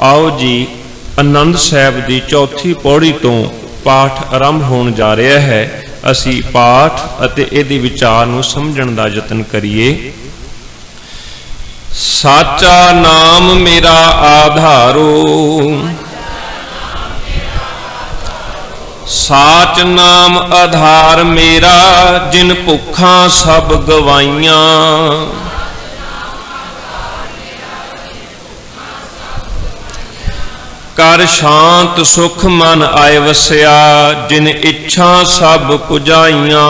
ਆਓ ਜੀ ਆਨੰਦ ਸਾਹਿਬ ਦੀ ਚੌਥੀ ਪੌੜੀ ਤੋਂ ਪਾਠ ਆਰੰਭ ਹੋਣ ਜਾ ਰਿਹਾ ਹੈ। ਅਸੀਂ ਪਾਠ ਅਤੇ ਇਹਦੇ ਵਿਚਾਰ ਨੂੰ ਸਮਝਣ ਦਾ ਯਤਨ ਕਰੀਏ। ਸਾਚਾ ਨਾਮ ਮੇਰਾ ਆਧਾਰੋ। ਸਾਚ ਨਾਮ ਆਧਾਰ ਮੇਰਾ, ਜਿਨ ਭੁੱਖਾਂ ਸਭ ਗਵਾਈਆਂ। ਕਰ ਸ਼ਾਂਤ ਸੁਖ ਮਨ ਆਏ ਵਸਿਆ, ਜਿਨ ਇੱਛਾ ਸਭ ਪੁਜਾਈਆਂ।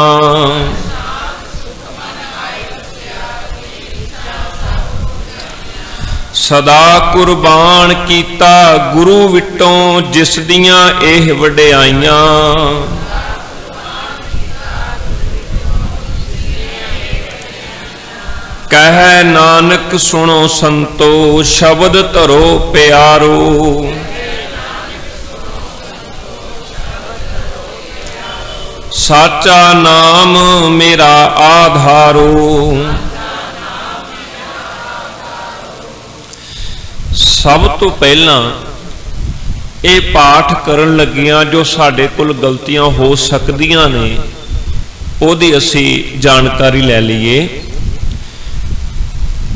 ਸਦਾ ਕੁਰਬਾਨ ਕੀਤਾ ਗੁਰੂ ਵਿਟੋਂ, ਜਿਸ ਦੀਆਂ ਇਹ ਵਡਿਆਈਆਂ। ਕਹਿ ਨਾਨਕ ਸੁਣੋ ਸੰਤੋ, ਸ਼ਬਦ ਧਰੋ ਪਿਆਰੋ। ਸਾਚਾ ਨਾਮ ਮੇਰਾ ਆਧਾਰੋ। ਸਭ ਤੋਂ ਪਹਿਲਾਂ ਇਹ ਪਾਠ ਕਰਨ ਲੱਗਿਆਂ ਜੋ ਸਾਡੇ ਕੋਲ ਗਲਤੀਆਂ ਹੋ ਸਕਦੀਆਂ ਨੇ, ਉਹਦੀ ਅਸੀਂ ਜਾਣਕਾਰੀ ਲੈ ਲਈਏ।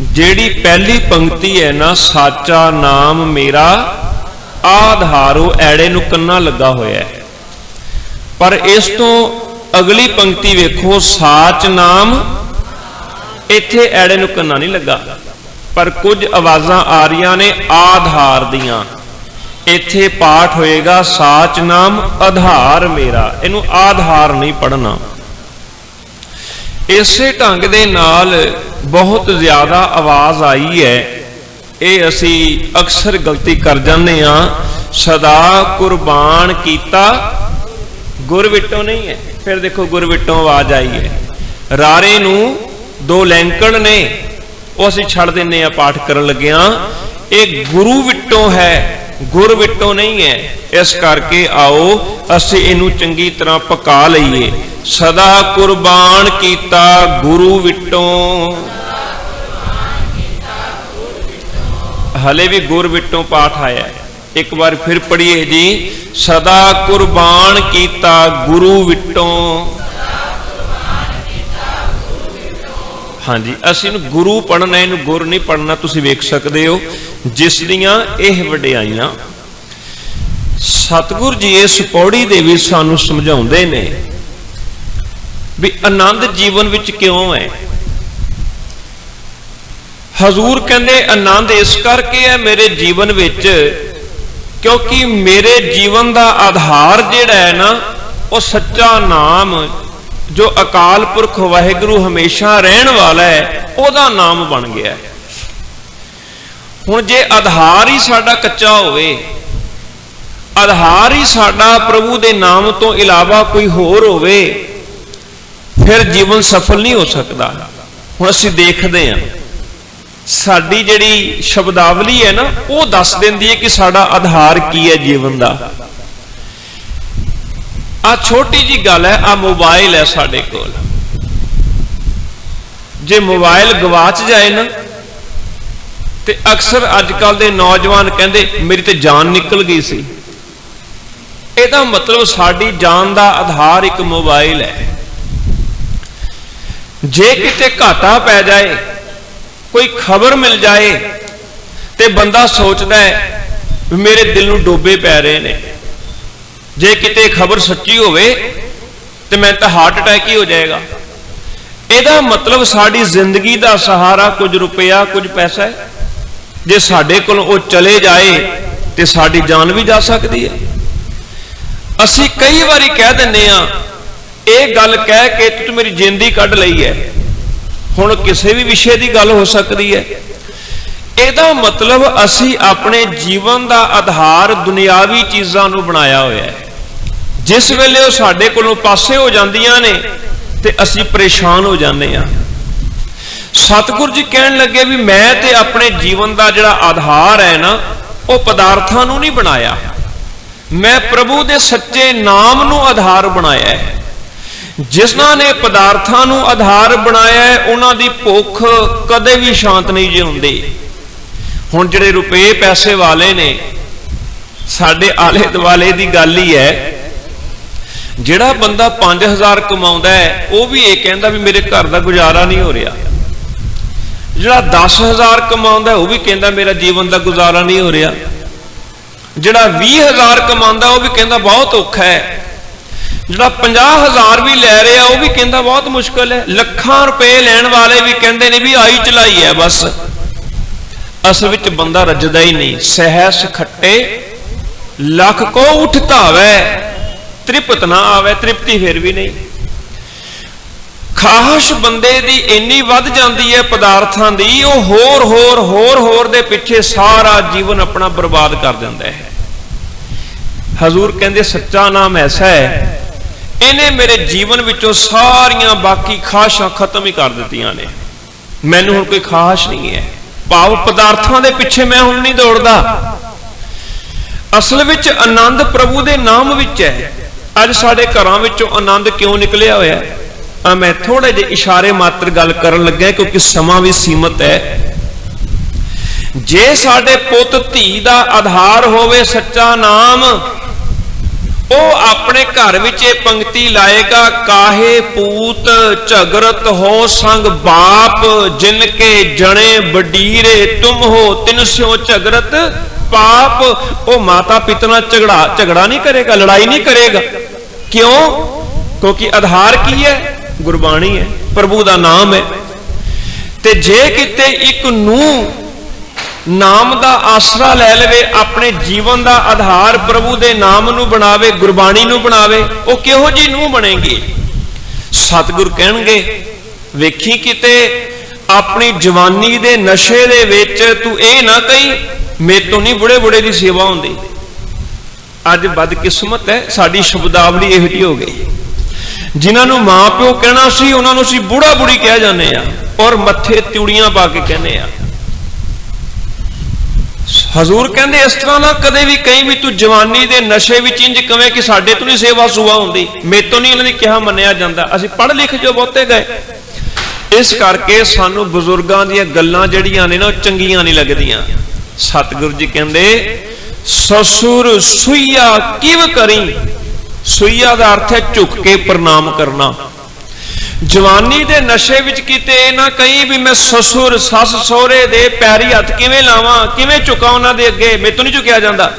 ਜਿਹੜੀ ਪਹਿਲੀ ਪੰਕਤੀ ਹੈ ਨਾ, ਸਾਚਾ ਨਾਮ ਮੇਰਾ ਆਧਾਰੋ, ਐੜੇ ਨੂੰ ਕੰਨਾ ਲੱਗਾ ਹੋਇਆ ਹੈ। ਪਰ ਇਸ ਤੋਂ ਅਗਲੀ ਪੰਕਤੀ ਵੇਖੋ, ਸਾਚ ਨਾਮ। ਇੱਥੇ ਐੜੇ ਨੂੰ ਕੰਨਾ ਨਹੀਂ ਲੱਗਾ, ਪਰ ਕੁਝ ਆਵਾਜ਼ਾਂ ਆ ਰਹੀਆਂ ਨੇ ਆਧਾਰ ਦੀਆਂ। ਇੱਥੇ ਪਾਠ ਹੋਏਗਾ, ਸਾਚ ਨਾਮ, ਆਧਾਰ ਮੇਰਾ। ਇਹਨੂੰ ਆਧਾਰ ਨਹੀਂ ਪੜਨਾ ਇਸੇ ਢੰਗ ਦੇ ਨਾਲ ਬਹੁਤ ਜ਼ਿਆਦਾ ਆਵਾਜ਼ ਆਈ ਹੈ। ਇਹ ਅਸੀਂ ਅਕਸਰ ਗਲਤੀ ਕਰ ਜਾਂਦੇ ਆ ਸਦਾ ਕੁਰਬਾਨ ਕੀਤਾ, ਗੁਰ ਵਿਟੋਂ ਨਹੀਂ ਹੈ। ਫਿਰ ਦੇਖੋ ਗੁਰਵਿੱਟੋਂ ਆਵਾਜ਼ ਆਈ ਹੈ। ਰਾਰੇ ਨੂੰ ਦੋ ਲੈਂਕੜ ਨੇ, ਉਹ ਅਸੀਂ ਛੱਡ ਦਿੰਨੇ ਆ, ਪਾਠ ਕਰਨ ਲੱਗਿਆਂ ਇਹ ਗੁਰੂ ਵਿਟੋਂ ਹੈ, ਗੁਰ ਵਿਟੋਂ ਨਹੀਂ ਹੈ। ਇਸ ਕਰਕੇ ਆਓ, ਅਸੀਂ ਇਹਨੂੰ ਚੰਗੀ ਤਰ੍ਹਾਂ ਪਕਾ ਲਈਏ। ਸਦਾ ਕੁਰਬਾਨ ਕੀਤਾ ਗੁਰੂ ਵਿਟੋਂ। ਹਲੇ ਵੀ ਗੁਰ ਵਿਟੋਂ ਪਾਠ ਆਇਆ ਹੈ। ਇੱਕ ਵਾਰ ਫਿਰ ਪੜ੍ਹੀਏ ਜੀ, ਸਦਾ ਕੁਰਬਾਨ ਕੀਤਾ ਗੁਰੂ ਵਿਟੋਂ। ਹਾਂਜੀ, ਅਸੀਂ ਨੂੰ ਗੁਰੂ ਪੜਨਾ ਇਹਨੂੰ ਗੁਰ ਨਹੀਂ ਪੜਨਾ ਤੁਸੀਂ ਵੇਖ ਸਕਦੇ ਹੋ, ਜਿਸ ਦੀਆਂ ਇਹ ਵਡਿਆਈਆਂ ਸਤਿਗੁਰ ਜੀ ਇਸ ਪੌੜੀ ਦੇ ਵਿੱਚ ਸਾਨੂੰ ਸਮਝਾਉਂਦੇ ਨੇ ਵੀ ਆਨੰਦ ਜੀਵਨ ਵਿੱਚ ਕਿਉਂ ਹੈ। ਹਜ਼ੂਰ ਕਹਿੰਦੇ, ਆਨੰਦ ਇਸ ਕਰਕੇ ਹੈ ਮੇਰੇ ਜੀਵਨ ਵਿੱਚ ਕਿਉਂਕਿ ਮੇਰੇ ਜੀਵਨ ਦਾ ਆਧਾਰ ਜਿਹੜਾ ਹੈ ਨਾ, ਉਹ ਸੱਚਾ ਨਾਮ ਜੋ ਅਕਾਲ ਪੁਰਖ ਵਾਹਿਗੁਰੂ ਹਮੇਸ਼ਾ ਰਹਿਣ ਵਾਲਾ ਹੈ, ਉਹਦਾ ਨਾਮ ਬਣ ਗਿਆ ਹੁਣ ਜੇ ਆਧਾਰ ਹੀ ਸਾਡਾ ਕੱਚਾ ਹੋਵੇ, ਆਧਾਰ ਹੀ ਸਾਡਾ ਪ੍ਰਭੂ ਦੇ ਨਾਮ ਤੋਂ ਇਲਾਵਾ ਕੋਈ ਹੋਰ ਹੋਵੇ, ਫਿਰ ਜੀਵਨ ਸਫਲ ਨਹੀਂ ਹੋ ਸਕਦਾ। ਹੁਣ ਅਸੀਂ ਦੇਖਦੇ ਹਾਂ। ਸਾਡੀ ਜਿਹੜੀ ਸ਼ਬਦਾਵਲੀ ਹੈ ਨਾ, ਉਹ ਦੱਸ ਦਿੰਦੀ ਹੈ ਕਿ ਸਾਡਾ ਆਧਾਰ ਕੀ ਹੈ ਜੀਵਨ ਦਾ। ਆ ਛੋਟੀ ਜੀ ਗੱਲ ਹੈ, ਆ ਮੋਬਾਈਲ ਹੈ ਸਾਡੇ ਕੋਲ। ਜੇ ਮੋਬਾਈਲ ਗਵਾਚ ਜਾਏ ਨਾ, ਤੇ ਅਕਸਰ ਅੱਜ ਕੱਲ ਦੇ ਨੌਜਵਾਨ ਕਹਿੰਦੇ, ਮੇਰੀ ਤੇ ਜਾਨ ਨਿਕਲ ਗਈ ਸੀ। ਇਹਦਾ ਮਤਲਬ ਸਾਡੀ ਜਾਨ ਦਾ ਆਧਾਰ ਇੱਕ ਮੋਬਾਈਲ ਹੈ। ਜੇ ਕਿਤੇ ਘਾਟਾ ਪੈ ਜਾਏ ਕੋਈ ਖਬਰ ਮਿਲ ਜਾਏ ਤੇ ਬੰਦਾ ਸੋਚਦਾ ਹੈ ਵੀ ਮੇਰੇ ਦਿਲ ਨੂੰ ਡੋਬੇ ਪੈ ਰਹੇ ਨੇ। ਜੇ ਕਿਤੇ ਖਬਰ ਸੱਚੀ ਹੋਵੇ ਤੇ ਮੈਂ ਤਾਂ ਹਾਰਟ ਅਟੈਕ ਹੀ ਹੋ ਜਾਏਗਾ। ਇਹਦਾ ਮਤਲਬ ਸਾਡੀ ਜ਼ਿੰਦਗੀ ਦਾ ਸਹਾਰਾ ਕੁਝ ਰੁਪਇਆ, ਕੁਝ ਪੈਸਾ ਹੈ। ਜੇ ਸਾਡੇ ਕੋਲ ਉਹ ਚਲੇ ਜਾਏ ਤੇ ਸਾਡੀ ਜਾਨ ਵੀ ਜਾ ਸਕਦੀ ਹੈ। ਅਸੀਂ ਕਈ ਵਾਰੀ ਕਹਿ ਦਿੰਨੇ ਆ ਇਹ ਗੱਲ ਕਹਿ ਕੇ ਤੂੰ ਮੇਰੀ ਜ਼ਿੰਦਗੀ ਕੱਢ ਲਈ ਹੈ। ਹੁਣ ਕਿਸੇ ਵੀ ਵਿਸ਼ੇ ਦੀ ਗੱਲ ਹੋ ਸਕਦੀ ਹੈ। ਇਹਦਾ ਮਤਲਬ ਅਸੀਂ ਆਪਣੇ ਜੀਵਨ ਦਾ ਆਧਾਰ ਦੁਨਿਆਵੀ ਚੀਜ਼ਾਂ ਨੂੰ ਬਣਾਇਆ ਹੋਇਆ ਹੈ। ਜਿਸ ਵੇਲੇ ਉਹ ਸਾਡੇ ਕੋਲੋਂ ਪਾਸੇ ਹੋ ਜਾਂਦੀਆਂ ਨੇ ਤੇ ਅਸੀਂ ਪਰੇਸ਼ਾਨ ਹੋ ਜਾਂਦੇ ਆ ਸਤਿਗੁਰ ਜੀ ਕਹਿਣ ਲੱਗੇ ਵੀ ਮੈਂ ਤੇ ਆਪਣੇ ਜੀਵਨ ਦਾ ਜਿਹੜਾ ਆਧਾਰ ਹੈ ਨਾ, ਉਹ ਪਦਾਰਥਾਂ ਨੂੰ ਨਹੀਂ ਬਣਾਇਆ। ਮੈਂ ਪ੍ਰਭੂ ਦੇ ਸੱਚੇ ਨਾਮ ਨੂੰ ਆਧਾਰ ਬਣਾਇਆ ਹੈ। ਜਿਸਨਾਂ ਨੇ ਪਦਾਰਥਾਂ ਨੂੰ ਆਧਾਰ ਬਣਾਇਆ ਹੈ, ਉਹਨਾਂ ਦੀ ਭੁੱਖ ਕਦੇ ਵੀ ਸ਼ਾਂਤ ਨਹੀਂ ਜੇ ਹੁਣ ਜਿਹੜੇ ਰੁਪਏ ਪੈਸੇ ਵਾਲੇ ਨੇ, ਸਾਡੇ ਆਲੇ ਦੁਆਲੇ ਦੀ ਗੱਲ ਹੀ ਹੈ, ਜਿਹੜਾ ਬੰਦਾ 5000 ਕਮਾਉਂਦਾ ਹੈ, ਉਹ ਵੀ ਇਹ ਕਹਿੰਦਾ ਵੀ ਮੇਰੇ ਘਰ ਦਾ ਗੁਜ਼ਾਰਾ ਨਹੀਂ ਹੋ ਰਿਹਾ। ਜਿਹੜਾ 10000 ਕਮਾਉਂਦਾ ਉਹ ਵੀ ਕਹਿੰਦਾ ਮੇਰਾ ਜੀਵਨ ਦਾ ਗੁਜ਼ਾਰਾ ਨਹੀਂ ਹੋ ਰਿਹਾ। ਜਿਹੜਾ 20000 ਕਮਾਉਂਦਾ, ਉਹ ਵੀ ਕਹਿੰਦਾ ਬਹੁਤ ਔਖਾ ਹੈ। ਜਿਹੜਾ 50000 ਵੀ ਲੈ ਰਿਹਾ, ਉਹ ਵੀ ਕਹਿੰਦਾ ਬਹੁਤ ਮੁਸ਼ਕਲ ਹੈ। ਲੱਖਾਂ ਰੁਪਏ ਲੈਣ ਵਾਲੇ ਵੀ ਕਹਿੰਦੇ ਨੇ ਵੀ ਆਈ ਚਲਾਈ ਹੈ ਬਸ। ਅਸਲ ਵਿੱਚ ਬੰਦਾ ਰੱਜਦਾ ਹੀ ਨਹੀਂ। ਸਹਿਸ ਖੱਟੇ, ਲੱਖ ਕੋ ਉਠਤਾਵੇ ਤ੍ਰਿਪਤ ਨਾ ਆਵੇ, ਤ੍ਰਿਪਤੀ ਫਿਰ ਵੀ ਨਹੀਂ। ਖਾਹਸ਼ ਬੰਦੇ ਦੀ ਇੰਨੀ ਵੱਧ ਜਾਂਦੀ ਹੈ ਪਦਾਰਥਾਂ ਦੀ, ਉਹ ਹੋਰ ਹੋਰ ਹੋਰ ਹੋਰ ਦੇ ਪਿੱਛੇ ਸਾਰਾ ਜੀਵਨ ਆਪਣਾ ਬਰਬਾਦ ਕਰ ਦਿੰਦਾ ਹੈ। ਹਜ਼ੂਰ ਕਹਿੰਦੇ, ਸੱਚਾ ਨਾਮ ਐਸਾ ਹੈ ਇਹਨੇ ਮੇਰੇ ਜੀਵਨ ਵਿੱਚੋਂ ਸਾਰੀਆਂ ਬਾਕੀ ਖਾਸ਼ਾਂ ਖਤਮ ਹੀ ਕਰ ਦਿੱਤੀਆਂ ਨੇ। ਮੈਨੂੰ ਹੁਣ ਕੋਈ ਖਾਸ਼ ਨਹੀਂ ਹੈ। ਭਾਵ ਪਦਾਰਥਾਂ ਦੇ ਪਿੱਛੇ ਮੈਂ ਹੁਣ ਨਹੀਂ ਦੌੜਦਾ। ਅਸਲ ਵਿੱਚ ਆਨੰਦ ਪ੍ਰਭੂ ਦੇ ਨਾਮ ਵਿੱਚ ਹੈ। ਅੱਜ ਸਾਡੇ ਘਰਾਂ ਵਿੱਚੋਂ ਆਨੰਦ ਕਿਉਂ ਨਿਕਲਿਆ ਹੋਇਆ? ਹੈ ਆ ਮੈਂ ਥੋੜੇ ਜਿਹੇ ਇਸ਼ਾਰੇ ਮਾਤਰ ਗੱਲ ਕਰਨ ਲੱਗਾ ਕਿਉਂਕਿ ਸਮਾਂ ਵੀ ਸੀਮਤ ਹੈ। ਜੇ ਸਾਡੇ ਪੁੱਤ ਧੀ ਦਾ ਆਧਾਰ ਹੋਵੇ ਸੱਚਾ ਨਾਮ ਉਹ ਆਪਣੇ ਘਰ ਵਿੱਚ ਇਹ ਪੰਕਤੀ ਲਾਏਗਾ, ਕਾਹੇ ਪੂਤ ਝਗਰਤ ਹੋ ਸੰਗ ਬਾਪ, ਜਿਨ ਕੇ ਜਣੇ ਬਡੀਰੇ ਤੁਮ ਹੋ ਤਿਨ ਸਿਓ ਝਗਰਤ ਪਾਪ। ਉਹ ਮਾਤਾ ਪਿਤਾ ਨਾਲ ਝਗੜਾ ਝਗੜਾ ਨਹੀਂ ਕਰੇਗਾ, ਲੜਾਈ ਨਹੀਂ ਕਰੇਗਾ। ਕਿਉਂ? ਕਿਉਂਕਿ ਆਧਾਰ ਕੀ ਹੈ? ਗੁਰਬਾਣੀ ਹੈ, ਪ੍ਰਭੂ ਦਾ ਨਾਮ ਹੈ। ਤੇ ਜੇ ਕਿਤੇ ਇੱਕ ਨੂੰ ਨਾਮ ਦਾ ਆਸਰਾ ਲੈ ਲਵੇ, ਆਪਣੇ ਜੀਵਨ ਦਾ ਆਧਾਰ ਪ੍ਰਭੂ ਦੇ ਨਾਮ ਨੂੰ ਬਣਾਵੇ, ਗੁਰਬਾਣੀ ਨੂੰ ਬਣਾਵੇ, ਉਹ ਕਿਹੋ ਜੀ ਨੂੰ ਬਣੇਗੀ? ਸਤਿਗੁਰ ਕਹਿਣਗੇ, ਵੇਖੀ ਕਿਤੇ ਆਪਣੀ ਜਵਾਨੀ ਦੇ ਨਸ਼ੇ ਦੇ ਵਿੱਚ ਤੂੰ ਇਹ ਨਾ ਕਹੀ, ਮੇਰੇ ਤੋਂ ਨਹੀਂ ਬੁੜੇ ਬੁੜੇ ਦੀ ਸੇਵਾ ਹੁੰਦੀ। ਅੱਜ ਬਦਕਿਸਮਤ ਹੈ, ਸਾਡੀ ਸ਼ਬਦਾਵਲੀ ਇਹੋ ਜਿਹੀ ਹੋ ਗਈ। ਜਿਨ੍ਹਾਂ ਨੂੰ ਮਾਂ ਪਿਓ ਕਹਿਣਾ ਸੀ, ਉਹਨਾਂ ਨੂੰ ਅਸੀਂ ਬੁੜਾ ਬੁੜੀ ਕਹਿ ਜਾਂਦੇ ਆ ਔਰ ਮੱਥੇ ਤਿਉੜੀਆਂ ਪਾ ਕੇ ਕਹਿੰਦੇ ਆ ਹਜ਼ੂਰ ਕਹਿੰਦੇ, ਇਸ ਤਰ੍ਹਾਂ ਨਾ ਕਦੇ ਵੀ ਕਹੀਂ ਵੀ ਤੂੰ ਜਵਾਨੀ ਦੇ ਨਸ਼ੇ ਵਿੱਚ ਇੰਜ ਕਵੇਂ ਕਿ ਸਾਡੇ ਤੋਂ ਨਹੀਂ ਸੇਵਾ ਸੁਆ ਹੁੰਦੀ। ਮੇਤੋਂ ਨਹੀਂ ਉਹਨਾਂ ਦੀ ਕਿਹਾ ਮੰਨਿਆ ਜਾਂਦਾ। ਅਸੀਂ ਪੜ੍ਹ ਲਿਖ ਜੋ ਬਹੁਤੇ ਗਏ। ਇਸ ਕਰਕੇ ਸਾਨੂੰ ਬਜ਼ੁਰਗਾਂ ਦੀਆਂ ਗੱਲਾਂ ਜਿਹੜੀਆਂ ਨੇ ਨਾ, ਉਹ ਚੰਗੀਆਂ ਨਹੀਂ ਲੱਗਦੀਆਂ। ਸਤਿਗੁਰੂ ਜੀ ਕਹਿੰਦੇ, ਸਸੁਰ ਸੁਈਆ ਕਿਵ ਕਰੀ? ਸੁਈਆ ਦਾ ਅਰਥ ਹੈ ਝੁੱਕ ਕੇ ਪ੍ਰਣਾਮ ਕਰਨਾ। ਜਵਾਨੀ ਦੇ ਨਸ਼ੇ ਵਿੱਚ ਕਿਤੇ ਨਾ ਕਹੀਂ ਵੀ ਮੈਂ ਸਸੁਰ, ਸੱਸ ਸਹੁਰੇ ਦੇ ਪੈਰੀ ਹੱਥ ਕਿਵੇਂ ਲਾਵਾਂ, ਕਿਵੇਂ ਝੁਕਾਂ ਉਹਨਾਂ ਦੇ ਅੱਗੇ ਮੇਤੋਂ ਨਹੀਂ ਝੁਕਿਆ ਜਾਂਦਾ।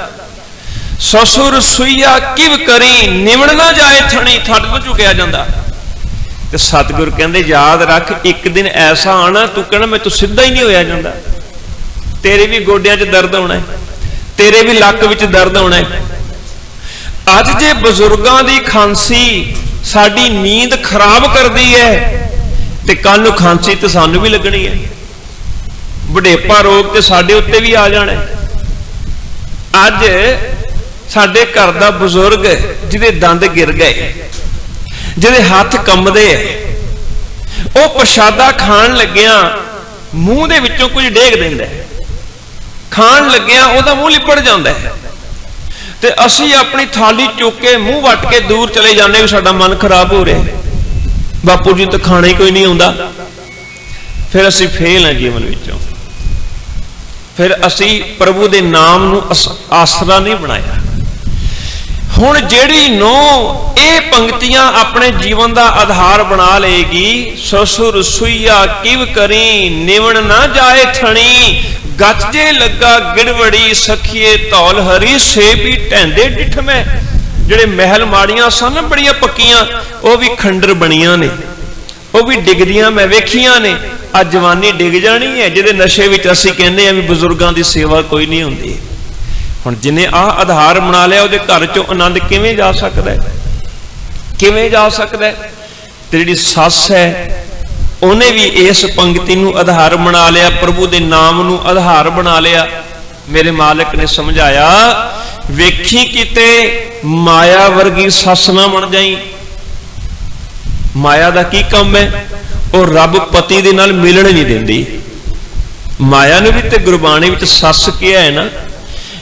ਸਸੁਰ ਸੁਈਆ ਕਿਵ ਕਰੀ ਨਿਵਣ ਨਾ ਜਾਏ ਥਣੀ ਥੱਡ ਤੋਂ ਝੁਕਿਆ ਜਾਂਦਾ। ਤੇ ਸਤਿਗੁਰ ਕਹਿੰਦੇ, ਯਾਦ ਰੱਖ, ਇੱਕ ਦਿਨ ਐਸਾ ਆਣਾ, ਤੂੰ ਕਹਿਣਾ ਮੈਂ ਤੂੰ ਸਿੱਧਾ ਹੀ ਨਹੀਂ ਹੋਇਆ ਜਾਂਦਾ। ਤੇਰੇ ਵੀ ਗੋਡਿਆਂ 'ਚ ਦਰਦ ਹੋਣਾ ਹੈ, ਤੇਰੇ ਵੀ ਲੱਕ ਵਿੱਚ ਦਰਦ ਹੋਣਾ ਹੈ। ਅੱਜ ਜੇ ਬਜ਼ੁਰਗਾਂ ਦੀ ਖਾਂਸੀ ਸਾਡੀ ਨੀਂਦ ਖਰਾਬ ਕਰਦੀ ਹੈ ਤੇ ਕੱਲ ਨੂੰ ਖਾਂਸੀ ਤੇ ਸਾਨੂੰ ਵੀ ਲੱਗਣੀ ਹੈ। ਬੁਢੇਪਾ ਰੋਗ ਤੇ ਸਾਡੇ ਉੱਤੇ ਵੀ ਆ ਜਾਣਾ ਅੱਜ ਸਾਡੇ ਘਰ ਦਾ ਬਜ਼ੁਰਗ ਜਿਹਦੇ ਦੰਦ ਗਿਰ ਗਏ, ਜਿਹਦੇ ਹੱਥ ਕੰਬਦੇ ਐ ਉਹ ਪ੍ਰਸ਼ਾਦਾ ਖਾਣ ਲੱਗਿਆਂ ਮੂੰਹ ਦੇ ਵਿੱਚੋਂ ਕੁਝ ਡੇਗ ਦਿੰਦਾ ਖਾਣ ਲੱਗਿਆਂ ਉਹਦਾ ਮੂੰਹ ਲਿਪੜ ਜਾਂਦਾ ਹੈ। ਤੇ ਅਸੀਂ ਆਪਣੀ ਥਾਲੀ ਚੁੱਕ ਕੇ ਮੂੰਹ ਵੱਟ ਕੇ ਦੂਰ ਚਲੇ ਜਾਂਦੇ ਵੀ ਸਾਡਾ ਮਨ ਖਰਾਬ ਹੋ ਰਿਹਾ। ਬਾਪੂ ਜੀ ਤਾਂ ਖਾਣਾ ਹੀ ਕੋਈ ਨਹੀਂ ਆਉਂਦਾ। ਫਿਰ ਅਸੀਂ ਫੇਲ ਹਾਂ ਜੀਵਨ ਵਿੱਚੋਂ। ਫਿਰ ਅਸੀਂ ਪ੍ਰਭੂ ਦੇ ਨਾਮ ਨੂੰ ਆਸਰਾ ਨਹੀਂ ਬਣਾਇਆ। ਹੁਣ ਜਿਹੜੀ ਨੋ ਇਹ ਪੰਕਤੀਆਂ ਆਪਣੇ ਜੀਵਨ ਦਾ ਆਧਾਰ ਬਣਾ ਲਏਗੀ, ਸਸੁਰ ਸੁਈਆ ਕਿਵ ਕਰੀ, ਨਿਵਣ ਨਾ ਜਾਏ ਥਣੀ ਗੱਜ ਜੇ ਲੱਗਾ ਗਿੜਵੜੀ ਸਖੀਏ ਧੌਲ ਹਰੀ, ਸੇ ਵੀ ਢੈਂਦੇ ਡਿਠਵੇਂ ਜਿਹੜੇ ਮਹਿਲ ਮਾੜੀਆਂ ਸਨ, ਬੜੀਆਂ ਪੱਕੀਆਂ, ਉਹ ਵੀ ਖੰਡਰ ਬਣੀਆਂ ਨੇ। ਉਹ ਵੀ ਡਿੱਗਦੀਆਂ ਮੈਂ ਵੇਖੀਆਂ ਨੇ। ਆ ਜਵਾਨੀ ਡਿੱਗ ਜਾਣੀ ਹੈ, ਜਿਹਦੇ ਨਸ਼ੇ ਵਿੱਚ ਅਸੀਂ ਕਹਿੰਦੇ ਆ ਵੀ ਬਜ਼ੁਰਗਾਂ ਦੀ ਸੇਵਾ ਕੋਈ ਨਹੀਂ ਹੁੰਦੀ। ਹੁਣ ਜਿਨੇ ਆ ਆਧਾਰ ਬਣਾ ਲਿਆ, ਉਹਦੇ ਘਰ ਚੋਂ ਆਨੰਦ ਕਿਵੇਂ ਜਾ ਸਕਦਾ ਕਿਵੇਂ ਜਾ ਸਕਦਾ ਤੇ ਜਿਹੜੀ ਸੱਸ ਹੈ ਉਹਨੇ ਵੀ ਇਸ ਪੰਕਤੀ ਨੂੰ ਆਧਾਰ ਬਣਾ ਲਿਆ, ਪ੍ਰਭੂ ਦੇ ਨਾਮ ਨੂੰ ਆਧਾਰ ਬਣਾ ਲਿਆ। ਮੇਰੇ ਮਾਲਕ ਨੇ ਸਮਝਾਇਆ, ਵੇਖੀ ਕਿਤੇ ਮਾਇਆ ਵਰਗੀ ਸੱਸ ਨਾ ਬਣ ਜਾਈ। ਮਾਇਆ ਦਾ ਕੀ ਕੰਮ ਹੈ? ਉਹ ਰੱਬ ਪਤੀ ਦੇ ਨਾਲ ਮਿਲਣ ਨਹੀਂ ਦਿੰਦੀ। ਮਾਇਆ ਨੂੰ ਵੀ ਤੇ ਗੁਰਬਾਣੀ ਵਿੱਚ ਸੱਸ ਕਿਹਾ ਹੈ ਨਾ,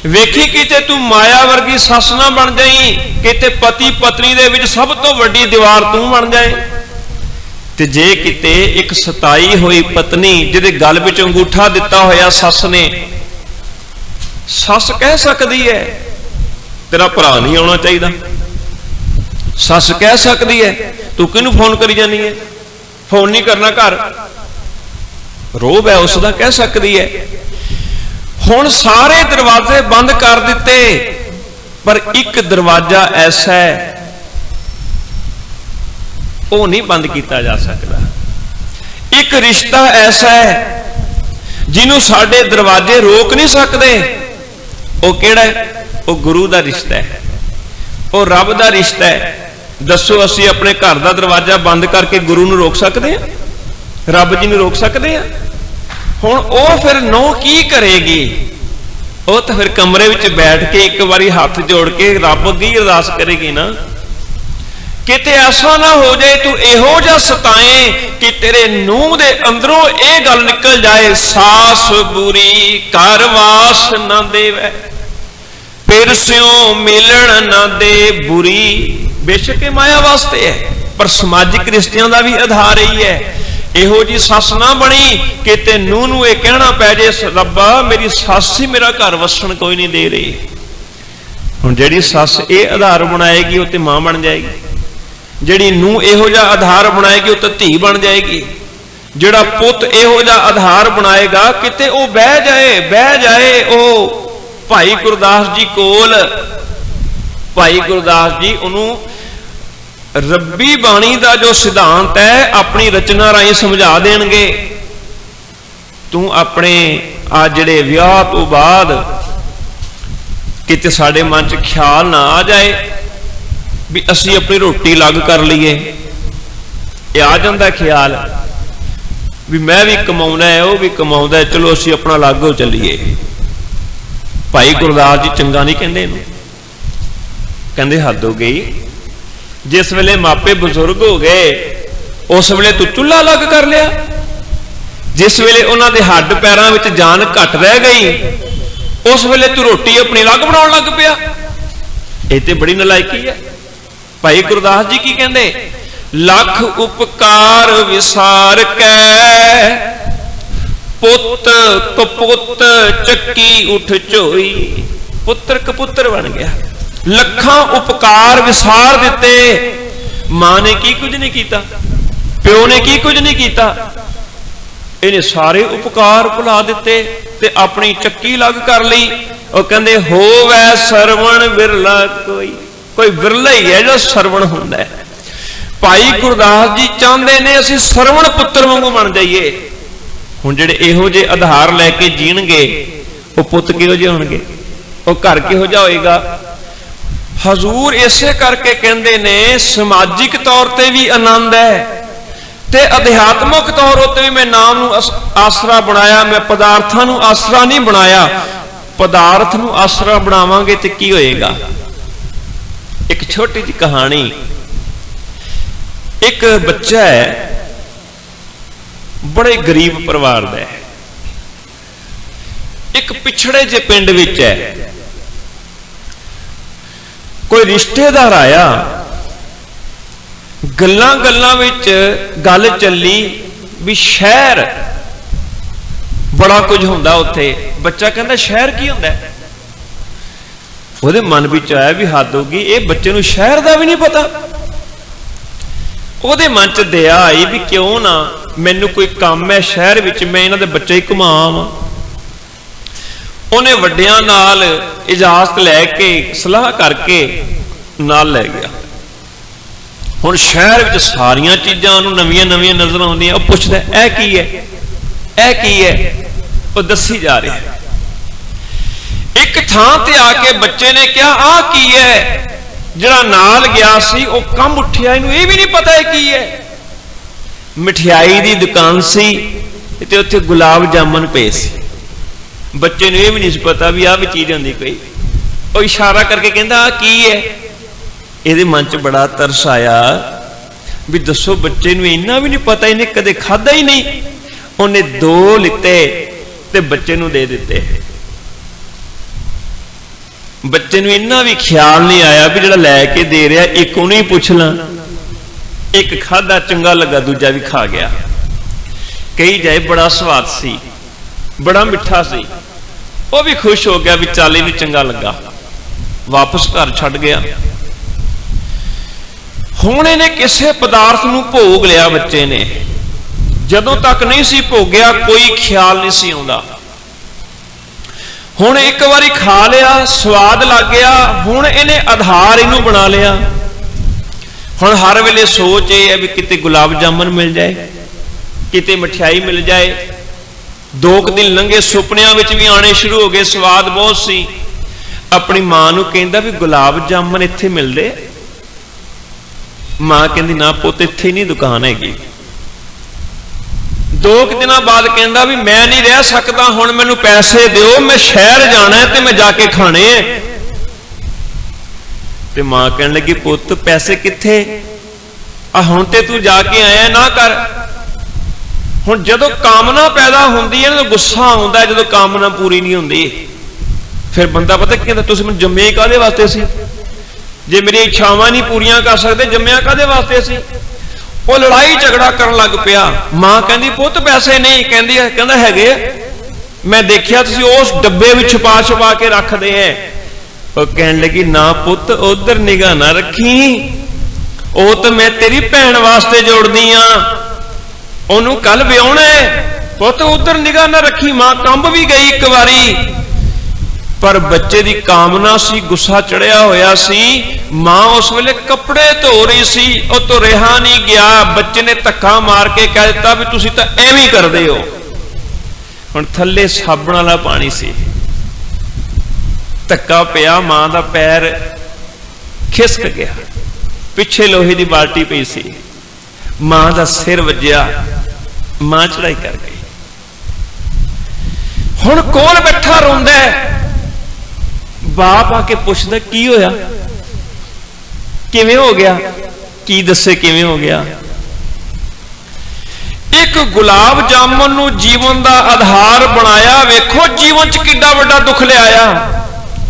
ਵੇਖੀ ਕਿਤੇ ਤੂੰ ਮਾਇਆ ਵਰਗੀ ਸੱਸ ਨਾ ਬਣ ਜਾਈ, ਕਿਤੇ ਪਤੀ ਪਤਨੀ ਦੇ ਵਿੱਚ ਸਭ ਤੋਂ ਵੱਡੀ ਦੀਵਾਰ ਤੂੰ ਬਣ ਜਾਏ। ਤੇ ਜੇ ਕਿਤੇ ਇੱਕ ਸਤਾਈ ਹੋਈ ਪਤਨੀ ਜਿਹਦੇ ਗਲ ਵਿੱਚ ਅੰਗੂਠਾ ਦਿੱਤਾ ਹੋਇਆ ਸੱਸ ਨੇ, ਸੱਸ ਕਹਿ ਸਕਦੀ ਹੈ, ਤੇਰਾ ਭਰਾ ਨਹੀਂ ਆਉਣਾ ਚਾਹੀਦਾ। ਸੱਸ ਕਹਿ ਸਕਦੀ ਹੈ, ਤੂੰ ਕਿਹਨੂੰ ਫੋਨ ਕਰੀ ਜਾਨੀ ਹੈ? ਫੋਨ ਨਹੀਂ ਕਰਨਾ ਘਰ। ਰੋਬ ਹੈ, ਉਸ ਦਾ ਕਹਿ ਸਕਦੀ ਹੈ, ਹੁਣ ਸਾਰੇ ਦਰਵਾਜ਼ੇ ਬੰਦ ਕਰ ਦਿੱਤੇ, ਪਰ ਇੱਕ ਦਰਵਾਜ਼ਾ ਐਸਾ ਹੈ ਉਹ ਨਹੀਂ ਬੰਦ ਕੀਤਾ ਜਾ ਸਕਦਾ। ਇੱਕ ਰਿਸ਼ਤਾ ਐਸਾ ਹੈ, ਜਿਹਨੂੰ ਸਾਡੇ ਦਰਵਾਜ਼ੇ ਰੋਕ ਨਹੀਂ ਸਕਦੇ। ਉਹ ਕਿਹੜਾ ਹੈ? ਉਹ ਗੁਰੂ ਦਾ ਰਿਸ਼ਤਾ ਹੈ। ਉਹ ਰੱਬ ਦਾ ਰਿਸ਼ਤਾ ਹੈ। ਦੱਸੋ, ਅਸੀਂ ਆਪਣੇ ਘਰ ਦਾ ਦਰਵਾਜ਼ਾ ਬੰਦ ਕਰਕੇ ਗੁਰੂ ਨੂੰ ਰੋਕ ਸਕਦੇ ਹਾਂ? ਰੱਬ ਜੀ ਨੂੰ ਰੋਕ ਸਕਦੇ ਹਾਂ? ਹੁਣ ਉਹ ਫਿਰ ਨੋ ਕੀ ਕਰੇਗੀ? ਉਹ ਤਾਂ ਫਿਰ ਕਮਰੇ ਵਿੱਚ ਬੈਠ ਕੇ ਇੱਕ ਵਾਰੀ ਹੱਥ ਜੋੜ ਕੇ ਰੱਬ ਅੱਗੇ ਅਰਦਾਸ ਕਰੇਗੀ ਨਾ। ਕਿਤੇ ਐਸਾ ਨਾ ਹੋ ਜਾਏ, ਤੂੰ ਇਹੋ ਜਿਹਾ ਸਤਾਏ ਕਿ ਤੇਰੇ ਨੂੰਹ ਦੇ ਅੰਦਰੋਂ ਇਹ ਗੱਲ ਨਿਕਲ ਜਾਏ, ਸਾਸ ਬੁਰੀ ਘਰ ਵਾਸ ਨਾ ਦੇਵੇ। ਫਿਰ ਸਿਓ ਮਿਲਣ ਨਾ ਦੇ ਬੁਰੀ। ਬੇਸ਼ੱਕ ਇਹ ਮਾਇਆ ਵਾਸਤੇ ਹੈ, ਪਰ ਸਮਾਜਿਕ ਰਿਸ਼ਤਿਆਂ ਦਾ ਵੀ ਆਧਾਰ ਹੀ ਹੈ। ਇਹੋ ਜੀ ਸੱਸ ਨਾ ਬਣੀ ਕਿਤੇ ਨੂੰ ਨੂੰ ਇਹ ਕਹਿਣਾ ਪੈ ਜੇ, ਰੱਬਾ, ਮੇਰੀ ਸੱਸ ਹੀ ਮੇਰਾ ਘਰ ਵਸਣ ਕੋਈ ਨਹੀਂ ਦੇ ਰਹੀ। ਹੁਣ ਜਿਹੜੀ ਸੱਸ ਇਹ ਆਧਾਰ ਬਣਾਏਗੀ, ਉਹ ਤੇ ਮਾਂ ਬਣ ਜਾਏਗੀ। ਜਿਹੜੀ ਨੂੰ ਇਹੋ ਜਿਹਾ ਆਧਾਰ ਬਣਾਏਗੀ, ਉਹ ਤਾਂ ਧੀ ਬਣ ਜਾਏਗੀ। ਜਿਹੜਾ ਪੁੱਤ ਇਹੋ ਜਿਹਾ ਆਧਾਰ ਬਣਾਏਗਾ, ਕਿਤੇ ਉਹ ਬਹਿ ਜਾਏ ਬਹਿ ਜਾਏ ਉਹ ਭਾਈ ਗੁਰਦਾਸ ਜੀ ਕੋਲ। ਭਾਈ ਗੁਰਦਾਸ ਜੀ, ਉਹਨੂੰ ਰੱਬੀ ਬਾਣੀ ਦਾ ਜੋ ਸਿਧਾਂਤ ਹੈ, ਆਪਣੀ ਰਚਨਾ ਰਾਹੀਂ ਸਮਝਾ ਦੇਣਗੇ। ਤੂੰ ਆਪਣੇ ਆ ਜਿਹੜੇ ਵਿਆਹ ਤੋਂ ਬਾਅਦ ਕਿਤੇ ਸਾਡੇ ਮਨ 'ਚ ਖਿਆਲ ਨਾ ਆ ਜਾਏ ਵੀ ਅਸੀਂ ਆਪਣੀ ਰੋਟੀ ਲੱਗ ਕਰ ਲਈਏ। ਇਹ ਆ ਜਾਂਦਾ ਖਿਆਲ। ਵੀ ਮੈਂ ਵੀ ਕਮਾਉਣਾ ਹੈ, ਉਹ ਵੀ ਕਮਾਉਂਦਾ ਚਲੋ ਅਸੀਂ ਆਪਣਾ ਅਲੱਗ ਹੋ ਚੱਲੀਏ। ਭਾਈ ਗੁਰਦਾਸ ਜੀ ਚੰਗਾ ਨਹੀਂ ਕਹਿੰਦੇ ਇਹਨੂੰ। ਕਹਿੰਦੇ ਹੱਦ ਹੋ ਗਈ। ਜਿਸ ਵੇਲੇ ਮਾਪੇ ਬਜ਼ੁਰਗ ਹੋ ਗਏ, ਉਸ ਵੇਲੇ ਤੂੰ ਚੁੱਲ੍ਹਾ ਲੱਗ ਕਰ ਲਿਆ। ਜਿਸ ਵੇਲੇ ਉਹਨਾਂ ਦੇ ਹੱਡ ਪੈਰਾਂ ਵਿੱਚ ਜਾਨ ਘਟ ਰਹਿ ਗਈ, ਉਸ ਵੇਲੇ ਤੂੰ ਰੋਟੀ ਆਪਣੀ ਲੱਗ ਬਣਾਉਣ ਲੱਗ ਪਿਆ। ਇਹ ਤੇ ਬੜੀ ਨਲਾਇਕੀ ਹੈ। ਭਾਈ ਗੁਰਦਾਸ ਜੀ ਕੀ ਕਹਿੰਦੇ? ਲੱਖ ਉਪਕਾਰ ਵਿਸਾਰ ਕੈ। ਪੁੱਤ ਕਪੁੱਤ ਚੱਕੀ ਉਠ ਝੋਈ। ਪੁੱਤਰ ਕਪੁੱਤਰ ਬਣ ਗਿਆ। ਲੱਖਾਂ ਉਪਕਾਰ ਵਿਸਾਰ ਦਿੱਤੇ। ਮਾਂ ਨੇ ਕੀ ਕੁਝ ਨਹੀਂ ਕੀਤਾ? ਪਿਓ ਨੇ ਕੀ ਕੁਝ ਨਹੀਂ ਕੀਤਾ? ਇਹਨੇ ਸਾਰੇ ਉਪਕਾਰ ਭੁਲਾ ਦਿੱਤੇ ਤੇ ਆਪਣੀ ਚੱਕੀ ਲੱਗ ਕਰ ਲਈ। ਉਹ ਕਹਿੰਦੇ ਹੋਵੇ ਸਰਵਣ ਵਿਰਲਾ ਕੋਈ। ਕੋਈ ਵਿਰਲਾ ਹੀ ਹੈ ਜਿਹੜਾ ਸਰਵਣ ਹੁੰਦਾ ਹੈ। ਭਾਈ ਗੁਰਦਾਸ ਜੀ ਚਾਹੁੰਦੇ ਨੇ ਅਸੀਂ ਸਰਵਣ ਪੁੱਤਰ ਵਾਂਗੂ ਬਣ ਜਾਈਏ। ਹੁਣ ਜਿਹੜੇ ਇਹੋ ਜਿਹੇ ਆਧਾਰ ਲੈ ਕੇ ਜੀਣਗੇ, ਉਹ ਪੁੱਤ ਕਿਹੋ ਜਿਹੇ ਹੋਣਗੇ? ਉਹ ਘਰ ਕਿਹੋ ਜਿਹਾ ਹੋਏਗਾ? ਹਜ਼ੂਰ ਇਸੇ ਕਰਕੇ ਕਹਿੰਦੇ ਨੇ, ਸਮਾਜਿਕ ਤੌਰ ਤੇ ਵੀ ਆਨੰਦ ਹੈ ਤੇ ਅਧਿਆਤਮਿਕ ਤੌਰ ਉੱਤੇ ਵੀ ਮੈਂ ਨਾਮ ਨੂੰ ਆਸਰਾ ਬਣਾਇਆ, ਮੈਂ ਪਦਾਰਥਾਂ ਨੂੰ ਆਸਰਾ ਨਹੀਂ ਬਣਾਇਆ। ਪਦਾਰਥ ਨੂੰ ਆਸਰਾ ਬਣਾਵਾਂਗੇ ਤੇ ਕੀ ਹੋਏਗਾ? ਇੱਕ ਛੋਟੀ ਜਿਹੀ ਕਹਾਣੀ। ਇੱਕ ਬੱਚਾ ਹੈ, ਬੜੇ ਗਰੀਬ ਪਰਿਵਾਰ ਦਾ ਹੈ। ਇੱਕ ਪਿਛੜੇ ਜਿਹੇ ਪਿੰਡ ਵਿੱਚ ਹੈ। ਕੋਈ ਰਿਸ਼ਤੇਦਾਰ ਆਇਆ। ਗੱਲਾਂ ਗੱਲਾਂ ਵਿੱਚ ਗੱਲ ਚੱਲੀ ਵੀ ਸ਼ਹਿਰ ਬੜਾ ਕੁਝ ਹੁੰਦਾ ਉੱਥੇ। ਬੱਚਾ ਕਹਿੰਦਾ, ਸ਼ਹਿਰ ਕੀ ਹੁੰਦਾ? ਉਹਦੇ ਮਨ ਵਿੱਚ ਆਇਆ ਵੀ ਹੱਦ ਹੋ ਗਈ, ਇਹ ਬੱਚੇ ਨੂੰ ਸ਼ਹਿਰ ਦਾ ਵੀ ਨਹੀਂ ਪਤਾ। ਉਹਦੇ ਮਨ 'ਚ ਦਇਆ ਆਈ ਵੀ ਕਿਉਂ ਨਾ ਮੈਨੂੰ ਕੋਈ ਕੰਮ ਹੈ ਸ਼ਹਿਰ ਵਿੱਚ, ਮੈਂ ਇਹਨਾਂ ਦੇ ਬੱਚੇ ਹੀ ਘੁਮਾਵਾਂ। ਉਹਨੇ ਵੱਡਿਆਂ ਨਾਲ ਇਜਾਜ਼ਤ ਲੈ ਕੇ, ਸਲਾਹ ਕਰਕੇ ਨਾਲ ਲੈ ਗਿਆ। ਹੁਣ ਸ਼ਹਿਰ ਵਿੱਚ ਸਾਰੀਆਂ ਚੀਜ਼ਾਂ ਉਹਨੂੰ ਨਵੀਆਂ ਨਵੀਆਂ ਨਜ਼ਰ ਆਉਂਦੀਆਂ, ਉਹ ਪੁੱਛਦਾ, ਇਹ ਕੀ ਹੈ? ਇਹ ਕੀ ਹੈ? ਉਹ ਦੱਸੀ ਜਾ ਰਿਹਾ ਇੱਕ ਥਾਂ ਤੇ ਆ ਕੇ ਬੱਚੇ ਨੇ ਕਿਹਾ, ਆਹ ਕੀ ਹੈ? ਜਿਹੜਾ ਨਾਲ ਗਿਆ ਸੀ, ਉਹ ਕੰਮ ਉੱਠਿਆ, ਇਹਨੂੰ ਇਹ ਵੀ ਨਹੀਂ ਪਤਾ ਇਹ ਕੀ ਹੈ। ਮਠਿਆਈ ਦੀ ਦੁਕਾਨ ਸੀ ਤੇ ਉੱਥੇ ਗੁਲਾਬ ਜਾਮਨ ਪਏ ਸੀ। ਬੱਚੇ ਨੂੰ ਇਹ ਵੀ ਨਹੀਂ ਪਤਾ ਵੀ ਆਹ ਵੀ ਚੀਜ਼ ਹੁੰਦੀ ਕੋਈ ਉਹ ਇਸ਼ਾਰਾ ਕਰਕੇ ਕਹਿੰਦਾ ਆ ਕੀ ਹੈ? ਇਹਦੇ ਮਨ 'ਚ ਬੜਾ ਤਰਸ ਆਇਆ ਵੀ ਦੱਸੋ ਬੱਚੇ ਨੂੰ ਇੰਨਾ ਵੀ ਨਹੀਂ ਪਤਾ, ਇਹਨੇ ਕਦੇ ਖਾਦਾ ਹੀ ਨਹੀਂ। ਉਹਨੇ ਦੋ ਲਿੱਤੇ ਤੇ ਬੱਚੇ ਨੂੰ ਦੇ ਦਿੱਤੇ। ਬੱਚੇ ਨੂੰ ਇੰਨਾ ਵੀ ਖਿਆਲ ਨਹੀਂ ਆਇਆ ਵੀ ਜਿਹੜਾ ਲੈ ਕੇ ਦੇ ਰਿਹਾ, ਇੱਕ ਉਹਨੂੰ ਹੀ ਪੁੱਛ ਲਾਂ। ਇੱਕ ਖਾਦਾ ਚੰਗਾ ਲੱਗਾ, ਦੂਜਾ ਵੀ ਖਾ ਗਿਆ। ਕਈ ਜਾਏ ਬੜਾ ਸਵਾਦ ਸੀ, ਬੜਾ ਮਿੱਠਾ ਸੀ। ਉਹ ਵੀ ਖੁਸ਼ ਹੋ ਗਿਆ ਵੀ ਚਾਲੀ ਨੂੰ ਚੰਗਾ ਲੱਗਾ। ਵਾਪਸ ਘਰ ਛੱਡ ਗਿਆ। ਹੁਣ ਇਹਨੇ ਕਿਸੇ ਪਦਾਰਥ ਨੂੰ ਭੋਗ ਲਿਆ ਬੱਚੇ ਨੇ। ਜਦੋਂ ਤੱਕ ਨਹੀਂ ਸੀ ਭੋਗਿਆ, ਕੋਈ ਖਿਆਲ ਨਹੀਂ ਸੀ ਆਉਂਦਾ। ਹੁਣ ਇੱਕ ਵਾਰੀ ਖਾ ਲਿਆ, ਸਵਾਦ ਲੱਗ ਗਿਆ, ਹੁਣ ਇਹਨੇ ਆਧਾਰ ਇਹਨੂੰ ਬਣਾ ਲਿਆ। ਹੁਣ ਹਰ ਵੇਲੇ ਸੋਚ ਇਹ ਹੈ ਵੀ ਕਿਤੇ ਗੁਲਾਬ ਜਾਮਨ ਮਿਲ ਜਾਏ, ਕਿਤੇ ਮਠਿਆਈ ਮਿਲ ਜਾਏ। ਦੋ ਕੁ ਦਿਨ ਲੰਘੇ, ਸੁਪਨਿਆਂ ਵਿੱਚ ਵੀ ਆਣੇ ਸ਼ੁਰੂ ਹੋ ਗਏ, ਸਵਾਦ ਬਹੁਤ ਸੀ। ਆਪਣੀ ਮਾਂ ਨੂੰ ਕਹਿੰਦਾ ਵੀ ਗੁਲਾਬ ਜਾਮਨ ਇੱਥੇ ਮਿਲਦੇ ਮਾਂ ਕਹਿੰਦੀ, ਨਾ ਪੁੱਤ, ਇੱਥੇ ਨਹੀਂ ਦੁਕਾਨ ਹੈਗੀ। ਦੋ ਕੁ ਦਿਨਾਂ ਬਾਅਦ ਕਹਿੰਦਾ ਵੀ ਮੈਂ ਨਹੀਂ ਰਹਿ ਸਕਦਾ, ਹੁਣ ਮੈਨੂੰ ਪੈਸੇ ਦਿਓ, ਮੈਂ ਸ਼ਹਿਰ ਜਾਣਾ ਤੇ ਮੈਂ ਜਾ ਕੇ ਖਾਣੇ ਐ ਤੇ ਮਾਂ ਕਹਿਣ ਲੱਗੀ, ਪੁੱਤ ਪੈਸੇ ਕਿੱਥੇ? ਆ ਹੁਣ ਤੇ ਤੂੰ ਜਾ ਕੇ ਆਇਆ, ਨਾ ਕਰ। ਹੁਣ ਜਦੋਂ ਕਾਮਨਾ ਪੈਦਾ ਹੁੰਦੀ ਹੈ ਨਾ ਗੁੱਸਾ ਆਉਂਦਾ ਜਦੋਂ ਕਾਮਨਾ ਪੂਰੀ ਨਹੀਂ ਹੁੰਦੀ, ਫਿਰ ਬੰਦਾ ਪਤਾ ਕਹਿੰਦਾ ਤੁਸੀਂ ਮੈਨੂੰ ਜੰਮੇ ਕਾਦੇ ਵਾਸਤੇ ਸੀ? ਜੇ ਮੇਰੀਆਂ ਇੱਛਾਵਾਂ ਨਹੀਂ ਪੂਰੀਆਂ ਕਰ ਸਕਦੇ, ਜੰਮਿਆ ਕਾਦੇ ਵਾਸਤੇ ਸੀ? ਉਹ ਲੜਾਈ ਝਗੜਾ ਕਰਨ ਲੱਗ ਪਿਆ। ਮਾਂ ਕਹਿੰਦੀ, ਪੁੱਤ, ਪੈਸੇ ਨਹੀਂ। ਕਹਿੰਦੀ ਕਹਿੰਦਾ, ਹੈਗੇ ਮੈਂ ਦੇਖਿਆ ਤੁਸੀਂ ਉਸ ਡੱਬੇ ਵਿੱਚ ਛੁਪਾ ਛਪਾ ਕੇ ਰੱਖਦੇ ਐ। ਉਹ ਕਹਿਣ ਲੱਗੀ, ਨਾ ਪੁੱਤ, ਉਧਰ ਨਿਗਾਹ ਨਾ ਰੱਖੀ। ਉਹ ਤਾਂ ਮੈਂ ਤੇਰੀ ਭੈਣ ਵਾਸਤੇ ਜੋੜਦੀ ਆ। ਉਹਨੂੰ ਕੱਲ ਵਿਆਹਣਾ ਹੈ ਪੁੱਤ, ਉਧਰ ਨਿਗਾਹ ਨਾ ਰੱਖੀ। ਮਾਂ ਕੰਬ ਵੀ ਗਈ ਇੱਕ ਵਾਰੀ। ਪਰ ਬੱਚੇ ਦੀ ਕਾਮਨਾ ਸੀ, ਗੁੱਸਾ ਚੜਿਆ ਹੋਇਆ ਸੀ। ਮਾਂ ਉਸ ਵੇਲੇ ਕੱਪੜੇ ਧੋ ਰਹੀ ਸੀ, ਉਹ ਤੋਂ ਰਿਹਾ ਨਹੀਂ ਗਿਆ। ਬੱਚੇ ਨੇ ਧੱਕਾ ਮਾਰ ਕੇ ਕਹਿ ਦਿੱਤਾ ਵੀ ਤੁਸੀਂ ਤਾਂ ਐਵੇਂ ਕਰਦੇ ਹੋ। ਹੁਣ ਥੱਲੇ ਸਾਬਣ ਵਾਲਾ ਪਾਣੀ ਸੀ। ਧੱਕਾ ਪਿਆ, ਮਾਂ ਦਾ ਪੈਰ ਖਿਸਕ ਗਿਆ। ਪਿੱਛੇ ਲੋਹੇ ਦੀ ਬਾਲਟੀ ਪਈ ਸੀ। ਮਾਂ ਦਾ ਸਿਰ ਵੱਜਿਆ, ਮਾਂ ਚੜਾਈ ਕਰ ਗਈ। ਹੁਣ ਕੋਲ ਬੈਠਾ ਰੋਂਦਾ ਹੈ? ਬਾਪ ਆ ਕੇ ਪੁੱਛਦਾ, ਕੀ ਹੋਇਆ? ਕਿਵੇਂ ਹੋ ਗਿਆ? ਕੀ ਦੱਸੇ ਕਿਵੇਂ ਹੋ ਗਿਆ? ਇੱਕ ਗੁਲਾਬ ਜਾਮਨ ਨੂੰ ਜੀਵਨ ਦਾ ਆਧਾਰ ਬਣਾਇਆ ਵੇਖੋ, ਜੀਵਨ 'ਚ ਕਿੰਨਾ ਵੱਡਾ ਦੁੱਖ ਲਿਆਇਆ।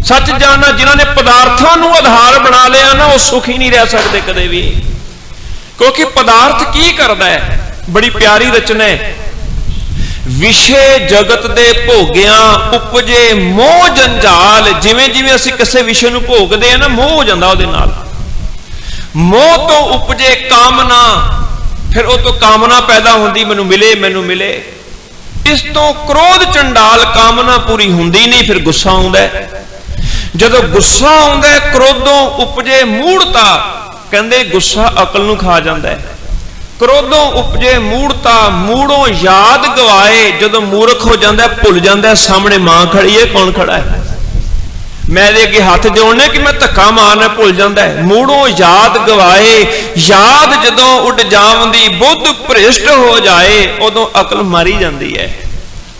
ਸੱਚ ਜਾਣਨਾ, ਜਿਨ੍ਹਾਂ ਨੇ ਪਦਾਰਥਾਂ ਨੂੰ ਆਧਾਰ ਬਣਾ ਲਿਆ ਨਾ, ਉਹ ਸੁਖੀ ਨਹੀਂ ਰਹਿ ਸਕਦੇ ਕਦੇ ਵੀ। ਕਿਉਂਕਿ ਪਦਾਰਥ ਕੀ ਕਰਦਾ ਹੈ? ਬੜੀ ਪਿਆਰੀ ਰਚਨਾ ਹੈ। ਵਿਸ਼ੇ ਜਗਤ ਦੇ ਭੋਗਿਆਂ ਉਪਜੇ ਮੋਹ ਜੰਜਾਲ, ਜਿਵੇਂ ਜਿਵੇਂ ਅਸੀਂ ਕਿਸੇ ਵਿਸ਼ੇ ਨੂੰ ਭੋਗਦੇ ਆ ਨਾ, ਮੋਹ ਹੋ ਜਾਂਦਾ ਉਹਦੇ ਨਾਲ। ਮੋਹ ਤੋਂ ਉਪਜੇ ਕਾਮਨਾ, ਫਿਰ ਉਹ ਤੋਂ ਕਾਮਨਾ ਪੈਦਾ ਹੁੰਦੀ, ਮੈਨੂੰ ਮਿਲੇ ਮੈਨੂੰ ਮਿਲੇ। ਇਸ ਤੋਂ ਕ੍ਰੋਧ ਚੰਡਾਲ ਕਾਮਨਾ ਪੂਰੀ ਹੁੰਦੀ ਨਹੀਂ, ਫਿਰ ਗੁੱਸਾ ਆਉਂਦਾ ਜਦੋਂ ਗੁੱਸਾ ਆਉਂਦਾ ਕ੍ਰੋਧੋਂ ਉਪਜੇ ਮੂੜਤਾ ਕਹਿੰਦੇ ਗੁੱਸਾ ਅਕਲ ਨੂੰ ਖਾ ਜਾਂਦਾ ਹੈ। ਕ੍ਰੋਧੋਂ ਉਪਜੇ ਮੂੜਤਾ ਮੂੜੋਂ ਯਾਦ ਗਵਾਏ, ਜਦੋਂ ਮੂਰਖ ਹੋ ਜਾਂਦਾ, ਭੁੱਲ ਜਾਂਦਾ, ਸਾਹਮਣੇ ਮਾਂ ਖੜੀ ਹੈ, ਕੌਣ ਖੜਾ ਹੈ? ਮੈਂ ਦੇ ਅੱਗੇ ਹੱਥ ਜੋੜਨੇ ਕਿ ਮੈਂ ਧੱਕਾ ਮਾਰਨਾ, ਭੁੱਲ ਜਾਂਦਾ ਹੈ। ਮੂੜੋਂ ਯਾਦ ਗਵਾਏ, ਯਾਦ ਜਦੋਂ ਉੱਡ ਜਾਵੰਦੀ, ਬੁੱਧ ਭ੍ਰਿਸ਼ਟ ਹੋ ਜਾਏ, ਉਦੋਂ ਅਕਲ ਮਾਰੀ ਜਾਂਦੀ ਹੈ।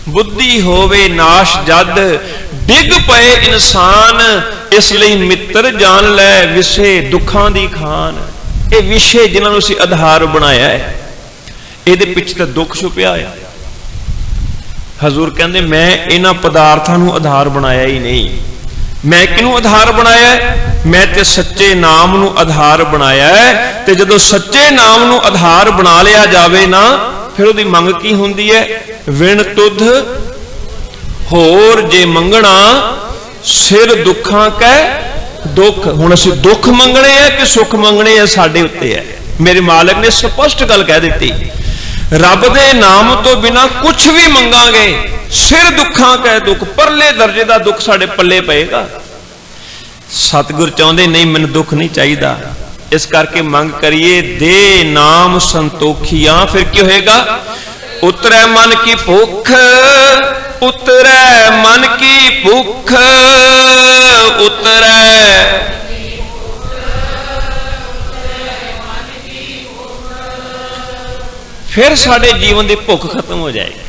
ਬੁੱਧੀ ਹੋਵੇ ਨਾਸ਼ ਜਦ, ਡਿੱਗ ਪਏ ਇਨਸਾਨ, ਇਸ ਲਈ ਮਿੱਤਰ ਜਾਣ ਲੈ, ਵਿਸੇ ਦੁੱਖਾਂ ਦੀ ਖਾਨ। ਇਹ ਵਿਸ਼ੇ ਜਿਨ੍ਹਾਂ ਨੂੰ ਅਸੀਂ ਆਧਾਰ ਬਣਾਇਆ ਹੈ, ਇਹਦੇ ਪਿੱਛੇ ਤਾਂ ਦੁੱਖ ਛੁਪਿਆ ਹੈ ਹਜ਼ੂਰ ਕਹਿੰਦੇ, ਮੈਂ ਇਹਨਾਂ ਪਦਾਰਥਾਂ ਨੂੰ ਆਧਾਰ ਬਣਾਇਆ ਹੀ ਨਹੀਂ। ਮੈਂ ਕਿਹਨੂੰ ਆਧਾਰ ਬਣਾਇਆ ਮੈਂ ਤੇ ਸੱਚੇ ਨਾਮ ਨੂੰ ਆਧਾਰ ਬਣਾਇਆ ਤੇ ਜਦੋਂ ਸੱਚੇ ਨਾਮ ਨੂੰ ਆਧਾਰ ਬਣਾ ਲਿਆ ਜਾਵੇ ਨਾ, ਫਿਰ ਉਹਦੀ ਮੰਗ ਕੀ ਹੁੰਦੀ ਹੈ? ਵਿਣ ਤੁਧ, ਹੋਰ ਜੇ ਮੰਗਣਾ, ਸਿਰ ਦੁੱਖਾਂ ਕੈ ਦੁੱਖ। ਹੁਣ ਅਸੀਂ ਦੁੱਖ ਮੰਗਣੇ ਆ ਕਿ ਸੁੱਖ ਮੰਗਣੇ ਆ ਸਾਡੇ ਉੱਤੇ ਹੈ ਮੇਰੇ ਮਾਲਕ ਨੇ ਸਪਸ਼ਟ ਗੱਲ ਕਹਿ ਦਿੱਤੀ। ਰੱਬ ਦੇ ਨਾਮ ਤੋਂ ਬਿਨਾ ਕੁਝ ਵੀ ਮੰਗਾਂਗੇ, ਸਿਰ ਦੁੱਖਾਂ ਕੈ ਦੁੱਖ, ਪਰਲੇ ਦਰਜੇ ਦਾ ਦੁੱਖ ਸਾਡੇ ਪੱਲੇ ਪਏਗਾ। ਸਤਿਗੁਰ ਚਾਹੁੰਦੇ ਨਹੀਂ ਮੈਨੂੰ ਦੁੱਖ ਨਹੀਂ ਚਾਹੀਦਾ। ਇਸ ਕਰਕੇ ਮੰਗ ਕਰੀਏ, ਦੇ ਨਾਮ ਸੰਤੋਖੀਆਂ ਫਿਰ ਕੀ ਹੋਏਗਾ? ਉਤਰੈ ਮਨ ਕੀ ਭੁੱਖ, ਉਤਰੈ ਮਨ ਕੀ ਭੁੱਖ ਉਤਰੈ ਫਿਰ ਸਾਡੇ ਜੀਵਨ ਦੀ ਭੁੱਖ ਖਤਮ ਹੋ ਜਾਏਗੀ।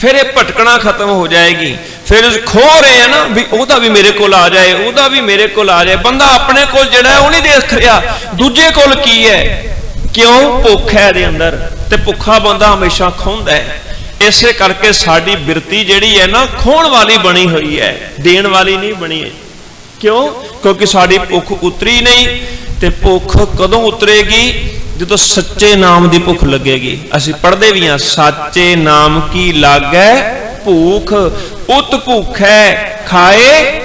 ਫਿਰ ਇਹ ਭਟਕਣਾ ਖਤਮ ਹੋ ਜਾਏਗੀ। ਫਿਰ ਖੋ ਰਹੇ ਆ ਨਾ ਵੀ ਉਹਦਾ ਵੀ ਮੇਰੇ ਕੋਲ ਆ ਜਾਏ, ਉਹਦਾ ਵੀ ਮੇਰੇ ਕੋਲ ਆ ਜਾਏ। ਬੰਦਾ ਆਪਣੇ ਕੋਲ ਜਿਹੜਾ ਉਹ ਨਹੀਂ ਦੇਖ ਰਿਹਾ। ਦੂਜੇ ਕੋਲ ਕੀ ਹੈ? ਕਿਉਂ? ਭੁੱਖ ਹੈ ਇਹਦੇ ਅੰਦਰ ਤੇ ਭੁੱਖਾ ਬੰਦਾ ਹਮੇਸ਼ਾ ਖੋਂਦਾ ਹੈ। ਇਸੇ ਕਰਕੇ ਸਾਡੀ ਬਿਰਤੀ ਜਿਹੜੀ ਹੈ ਨਾ ਖੋਣ ਵਾਲੀ ਬਣੀ ਹੋਈ ਹੈ। ਦੇਣ ਵਾਲੀ ਨਹੀਂ ਬਣੀ ਹੈ। ਕਿਉਂ? ਕਿਉਂਕਿ ਸਾਡੀ ਭੁੱਖ ਉਤਰੀ ਨਹੀਂ ਤੇ ਭੁੱਖ ਕਦੋਂ ਉਤਰੇਗੀ? ਜਦੋਂ ਸੱਚੇ ਨਾਮ ਦੀ ਭੁੱਖ ਲੱਗੇਗੀ। ਅਸੀਂ ਪੜ੍ਹਦੇ ਵੀ ਹਾਂ, ਸੱਚੇ ਨਾਮ ਕੀ ਲਾਗੈ? ਭੂਖ ਉਤ ਭੁੱਖ ਹੈ ਖਾਏ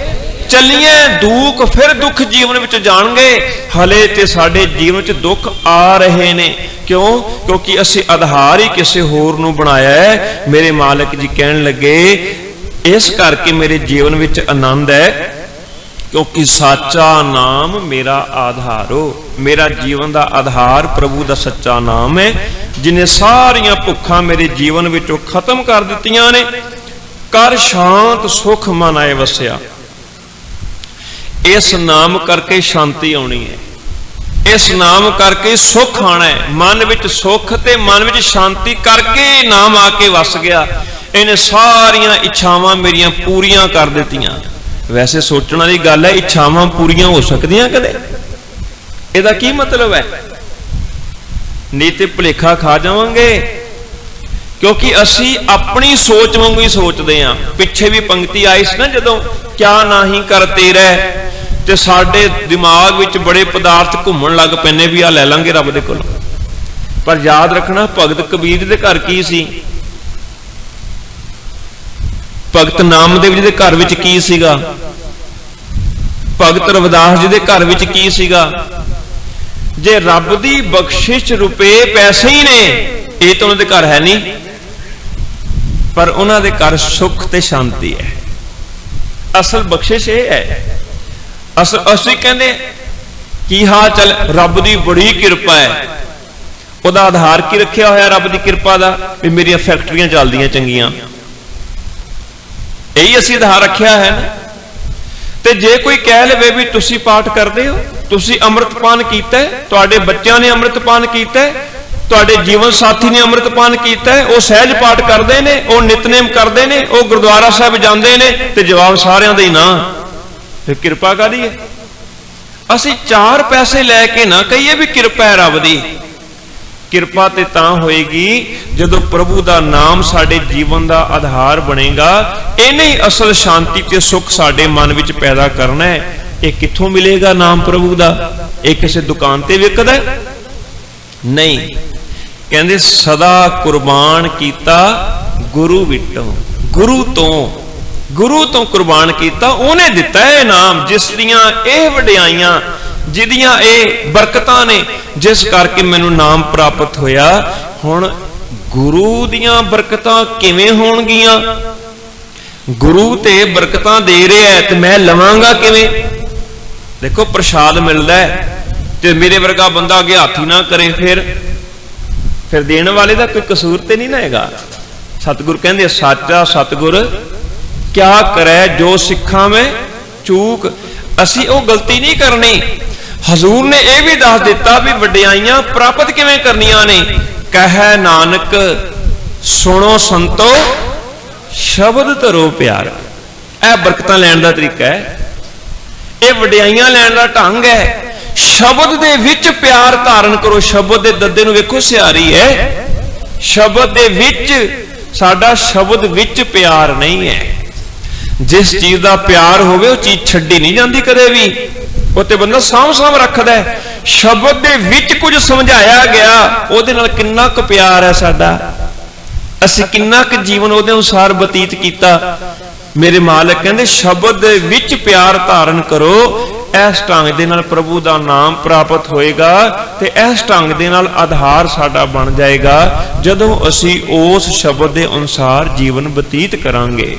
ਚੱਲੀਏ ਦੁੱਖ, ਫਿਰ ਦੁੱਖ ਜੀਵਨ ਵਿੱਚ ਜਾਣਗੇ। ਹਲੇ ਤੇ ਸਾਡੇ ਜੀਵਨ ਵਿੱਚ ਦੁੱਖ ਆ ਰਹੇ ਨੇ। ਕਿਉਂ? ਕਿਉਂਕਿ ਅਸੀਂ ਆਧਾਰ ਹੀ ਕਿਸੇ ਹੋਰ ਨੂੰ ਬਣਾਇਆ ਹੈ। ਮੇਰੇ ਮਾਲਕ ਜੀ ਕਹਿਣ ਲੱਗੇ, ਇਸ ਕਰਕੇ ਮੇਰੇ ਜੀਵਨ ਵਿੱਚ ਆਨੰਦ ਹੈ ਕਿਉਂਕਿ ਸਾਚਾ ਨਾਮ ਮੇਰਾ ਆਧਾਰੋ ਮੇਰਾ ਜੀਵਨ ਦਾ ਆਧਾਰ ਪ੍ਰਭੂ ਦਾ ਸੱਚਾ ਨਾਮ ਹੈ। ਜਿਨੇ ਸਾਰੀਆਂ ਭੁੱਖਾਂ ਮੇਰੇ ਜੀਵਨ ਵਿੱਚੋਂ ਖਤਮ ਕਰ ਦਿੱਤੀਆਂ ਨੇ। ਕਰ ਸ਼ਾਂਤ, ਸੁਖ ਮਨ ਆਏ ਵਸਿਆ। ਇਸ ਨਾਮ ਕਰਕੇ ਸ਼ਾਂਤੀ ਆਉਣੀ ਹੈ। ਇਸ ਨਾਮ ਕਰਕੇ ਸੁਖ ਆਣਾ ਹੈ। ਮਨ ਵਿੱਚ ਸੁਖ ਤੇ ਮਨ ਵਿੱਚ ਸ਼ਾਂਤੀ ਕਰਕੇ ਨਾਮ ਆ ਕੇ ਵਸ ਗਿਆ। ਇਹਨੇ ਸਾਰੀਆਂ ਇੱਛਾਵਾਂ ਮੇਰੀਆਂ ਪੂਰੀਆਂ ਕਰ ਦਿੱਤੀਆਂ। ਵੈਸੇ ਸੋਚਣ ਵਾਲੀ ਗੱਲ ਹੈ, ਇੱਛਾਵਾਂ ਪੂਰੀਆਂ ਹੋ ਸਕਦੀਆਂ ਕਦੇ? ਇਹਦਾ ਕੀ ਮਤਲਬ ਹੈ? ਨਹੀਂ ਤੇ ਭੁਲੇਖਾ ਖਾ ਜਾਵਾਂਗੇ। ਕਿਉਂਕਿ ਅਸੀਂ ਆਪਣੀ ਸੋਚ ਵਾਂਗੂ ਹੀ ਸੋਚਦੇ ਆਂ ਪਿੱਛੇ ਵੀ ਪੰਕਤੀ ਆਈ ਸੀ ਨਾ ਜਦੋਂ, ਕਿਆ ਨਾਹੀ ਕਰ ਰਹਿ ਤੇ ਸਾਡੇ ਦਿਮਾਗ ਵਿੱਚ ਬੜੇ ਪਦਾਰਥ ਘੁੰਮਣ ਲੱਗ ਪੈਨੇ ਵੀ ਆ ਲੈ ਲਾਂਗੇ ਰੱਬ ਦੇ ਕੋਲ। ਪਰ ਯਾਦ ਰੱਖਣਾ, ਭਗਤ ਕਬੀਰ ਦੇ ਘਰ ਕੀ ਸੀ? ਭਗਤ ਨਾਮਦੇਵ ਜੀ ਦੇ ਘਰ ਵਿੱਚ ਕੀ ਸੀਗਾ? ਭਗਤ ਰਵਿਦਾਸ ਜੀ ਦੇ ਘਰ ਵਿੱਚ ਕੀ ਸੀਗਾ? ਜੇ ਰੱਬ ਦੀ ਬਖਸ਼ਿਸ਼ ਰੁਪਏ ਪੈਸੇ ਹੀ ਨੇ, ਇਹ ਤਾਂ ਉਹਨਾਂ ਦੇ ਘਰ ਹੈ ਨਹੀਂ। ਪਰ ਉਹਨਾਂ ਦੇ ਘਰ ਸੁੱਖ ਤੇ ਸ਼ਾਂਤੀ ਹੈ। ਅਸਲ ਬਖਸ਼ਿਸ਼ ਇਹ ਹੈ। ਅਸਲ ਅਸੀਂ ਕਹਿੰਦੇ ਕੀ ਹਾਲ ਚੱਲ? ਰੱਬ ਦੀ ਬੜੀ ਕਿਰਪਾ ਹੈ। ਉਹਦਾ ਆਧਾਰ ਕੀ ਰੱਖਿਆ ਹੋਇਆ ਰੱਬ ਦੀ ਕਿਰਪਾ ਦਾ? ਵੀ ਮੇਰੀਆਂ ਫੈਕਟਰੀਆਂ ਚੱਲਦੀਆਂ ਚੰਗੀਆਂ। ਇਹੀ ਅਸੀਂ ਆਧਾਰ ਰੱਖਿਆ ਹੈ ਨਾ। ਤੇ ਜੇ ਕੋਈ ਕਹਿ ਲਵੇ ਵੀ ਤੁਸੀਂ ਪਾਠ ਕਰਦੇ ਹੋ, ਤੁਸੀਂ ਅੰਮ੍ਰਿਤਪਾਨ ਕੀਤਾ ਤੁਹਾਡੇ ਬੱਚਿਆਂ ਨੇ ਅੰਮ੍ਰਿਤਪਾਨ ਕੀਤਾ ਤੁਹਾਡੇ ਜੀਵਨ ਸਾਥੀ ਨੇ ਅੰਮ੍ਰਿਤਪਾਨ ਕੀਤਾ ਉਹ ਸਹਿਜ ਪਾਠ ਕਰਦੇ ਨੇ, ਉਹ ਨਿਤਨੇਮ ਕਰਦੇ ਨੇ, ਉਹ ਗੁਰਦੁਆਰਾ ਸਾਹਿਬ ਜਾਂਦੇ ਨੇ, ਤੇ ਜਵਾਬ ਸਾਰਿਆਂ ਦਾ ਹੀ ਨਾ। ਫਿਰ ਕਿਰਪਾ ਕਾਦੀ ਹੈ? ਅਸੀਂ ਚਾਰ ਪੈਸੇ ਲੈ ਕੇ ਨਾ ਕਹੀਏ ਵੀ ਕਿਰਪਾ ਹੈ ਰੱਬ ਦੀ। ਕਿਰਪਾ ਤੇ ਤਾਂ ਹੋਏਗੀ ਜਦੋਂ ਪ੍ਰਭੂ ਦਾ ਨਾਮ ਸਾਡੇ ਜੀਵਨ ਦਾ ਆਧਾਰ ਬਣੇਗਾ। ਇਹਨੇ ਹੀ ਅਸਲ ਸ਼ਾਂਤੀ ਤੇ ਸੁੱਖ ਸਾਡੇ ਮਨ ਵਿੱਚ ਪੈਦਾ ਕਰਨਾ ਹੈ। ਇਹ ਕਿੱਥੋਂ ਮਿਲੇਗਾ ਨਾਮ ਪ੍ਰਭੂ ਦਾ? ਇਹ ਕਿਸੇ ਦੁਕਾਨ ਤੇ ਵਿਕਦਾ ਨਹੀਂ। ਕਹਿੰਦੇ, ਸਦਾ ਕੁਰਬਾਨ ਕੀਤਾ ਗੁਰੂ ਵਿਟੋਂ। ਗੁਰੂ ਤੋਂ। ਗੁਰੂ ਤੋਂ ਕੁਰਬਾਨ ਕੀਤਾ, ਉਹਨੇ ਦਿੱਤਾ ਇਹ ਨਾਮ, ਜਿਸ ਦੀਆਂ ਇਹ ਵਡਿਆਈਆਂ ਜਿਹਦੀਆਂ ਇਹ ਬਰਕਤਾਂ ਨੇ, ਜਿਸ ਕਰਕੇ ਮੈਨੂੰ ਨਾਮ ਪ੍ਰਾਪਤ ਹੋਇਆ। ਹੁਣ ਗੁਰੂ ਦੀਆਂ ਬਰਕਤਾਂ ਕਿਵੇਂ ਹੋਣਗੀਆਂ? ਗੁਰੂ ਤੇ ਬਰਕਤਾਂ ਦੇ ਰਿਹਾ ਤੇ ਮੈਂ ਲਵਾਂਗਾ ਕਿਵੇਂ? ਦੇਖੋ, ਪ੍ਰਸ਼ਾਦ ਮਿਲਦਾ ਹੈ ਤੇ ਮੇਰੇ ਵਰਗਾ ਬੰਦਾ ਅੱਗੇ ਹੱਥੀ ਨਾ ਕਰੇ ਫਿਰ। ਫਿਰ ਦੇਣ ਵਾਲੇ ਦਾ ਕੋਈ ਕਸੂਰ ਤੇ ਨਹੀਂ ਨਾ ਹੈਗਾ। ਸਤਿਗੁਰ ਕਹਿੰਦੇ, ਸਾਚਾ ਸਤਿਗੁਰ, ਕਿਆ ਕਰੈ ਜੋ ਸਿੱਖਾਂ ਮੈਂ ਚੂਕ? ਅਸੀਂ ਉਹ ਗਲਤੀ ਨਹੀਂ ਕਰਨੀ। ਹਜ਼ੂਰ ਨੇ ਇਹ ਵੀ ਦੱਸ ਦਿੱਤਾ ਵੀ ਵਡਿਆਈਆਂ ਪ੍ਰਾਪਤ ਕਿਵੇਂ ਕਰਨੀਆਂ ਨੇ? ਕਹੈ ਨਾਨਕ, ਸੁਣੋ ਸੰਤੋ, ਸ਼ਬਦ ਧਰੋ ਪਿਆਰ। ਇਹ ਬਰਕਤਾਂ ਲੈਣ ਦਾ ਤਰੀਕਾ ਹੈ। ਇਹ ਵਡਿਆਈਆਂ ਲੈਣ ਦਾ ਢੰਗ ਹੈ। ਸ਼ਬਦ ਦੇ ਵਿੱਚ ਪਿਆਰ ਧਾਰਨ ਕਰੋ। ਸ਼ਬਦ ਦੇ ਦੱਦੇ ਨੂੰ ਵੇਖੋ ਸਿਆਰੀ ਹੈ। ਸ਼ਬਦ ਦੇ ਵਿੱਚ, ਸਾਡਾ ਸ਼ਬਦ ਵਿੱਚ ਪਿਆਰ ਨਹੀਂ ਹੈ। ਜਿਸ ਚੀਜ਼ ਦਾ ਪਿਆਰ ਹੋਵੇ, ਉਹ ਚੀਜ਼ ਛੱਡੀ ਨਹੀਂ ਜਾਂਦੀ ਕਦੇ ਵੀ। ਉਹ ਤੇ ਬੰਦਾ ਸਾਂਭ ਸਾਂਭ ਰੱਖਦਾ ਸ਼ਬਦ ਦੇ ਵਿੱਚ ਕੁਝ ਸਮਝਾਇਆ ਗਿਆ, ਉਹਦੇ ਨਾਲ ਕਿੰਨਾ ਕੁ ਪਿਆਰ ਹੈ ਸਾਡਾ। ਅਸੀਂ ਕਿੰਨਾ ਕੁ ਜੀਵਨ ਉਹਦੇ ਅਨੁਸਾਰ ਬਤੀਤ ਕੀਤਾ। ਮੇਰੇ ਮਾਲਕ ਕਹਿੰਦੇ, ਸ਼ਬਦ ਦੇ ਵਿੱਚ ਪਿਆਰ ਧਾਰਨ ਕਰੋ, ਇਸ ਢੰਗ ਦੇ ਨਾਲ ਪ੍ਰਭੂ ਦਾ ਨਾਮ ਪ੍ਰਾਪਤ ਹੋਏਗਾ ਤੇ ਇਸ ਢੰਗ ਦੇ ਨਾਲ ਆਧਾਰ ਸਾਡਾ ਬਣ ਜਾਏਗਾ। ਜਦੋਂ ਅਸੀਂ ਉਸ ਸ਼ਬਦ ਦੇ ਅਨੁਸਾਰ ਜੀਵਨ ਬਤੀਤ ਕਰਾਂਗੇ